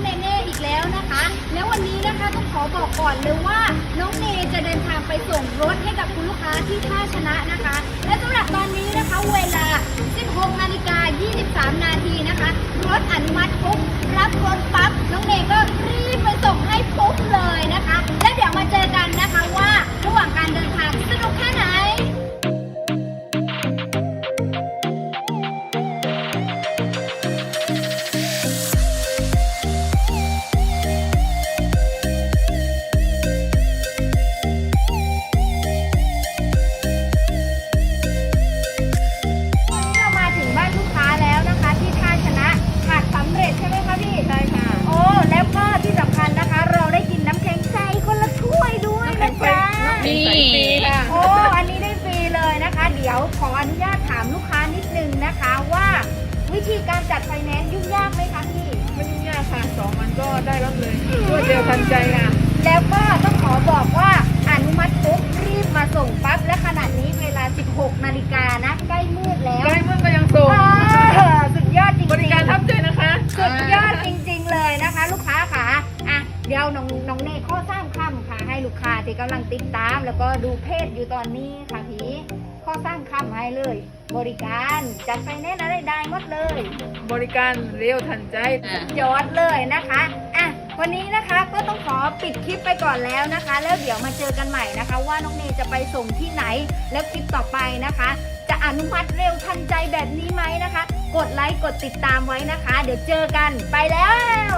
องเนเน่อีกแล้วนะคะ แล้ววันนี้นะคะต้องขอบอกก่อนเลยว่าน้องเนจะเดินทางไปส่งรถให้กับคุณลูกค้าที่ท่าชนะนะคะ และสำหรับตอนนี้นะคะเวลา 16นาฬิกา23 นาทีนะคะ รถอนุมัติปุ๊บรับรถปั๊บน้องเนก็ นี่ค่ะโอ้อันนี้ได้ฟรีเลยนะคะ เดี๋ยวขออนุญาตถามลูกค้านิดนึงนะคะว่าวิธีการจัดไฟแนนซ์ยุ่งยากไหมคะพี่ไม่ยุ่งยากค่ะสองวันก็ได้รับเลยรวดเร็วทันใจค่ะแล้วก็ต้องขอบอกว่าอนุมัติปุ๊บรีบมาส่งปั๊บและขณะนี้เวลา 16 นาฬิกานะใกล้มืดแล้วได้เมื่อก็ยังส่งอ่าสุดยอดจริงๆบริการทับใจนะคะ สุดยอดจริง ๆ เลยนะคะ ลูกค้าค่ะอะเดี๋ยวน้องน้องเนข้อสร้างคำค่ะให้ลู กค้าที่กำลังติดตาม แล้วก็ดูเพจอยู่ตอนนี้ค่ะพี่ข้อสร้างคำให้เลย บริการจัดไฟแนนซ์อะไรได้หมดเลย บริการเร็วทันใจ ยอดเลยนะคะอะวันนี้นะคะก็ต้องขอปิดคลิปไปก่อนแล้วนะคะ แล้วเดี๋ยวมาเจอกันใหม่นะคะ ว่าน้องเนจะไปส่งที่ไหนแล้วคลิปต่อไปนะคะ จะอนุมัติเร็วทันใจแบบนี้ไหมนะคะ กดไลค์กดติดตามไว้นะคะ เดี๋ยวเจอกันไปแล้ว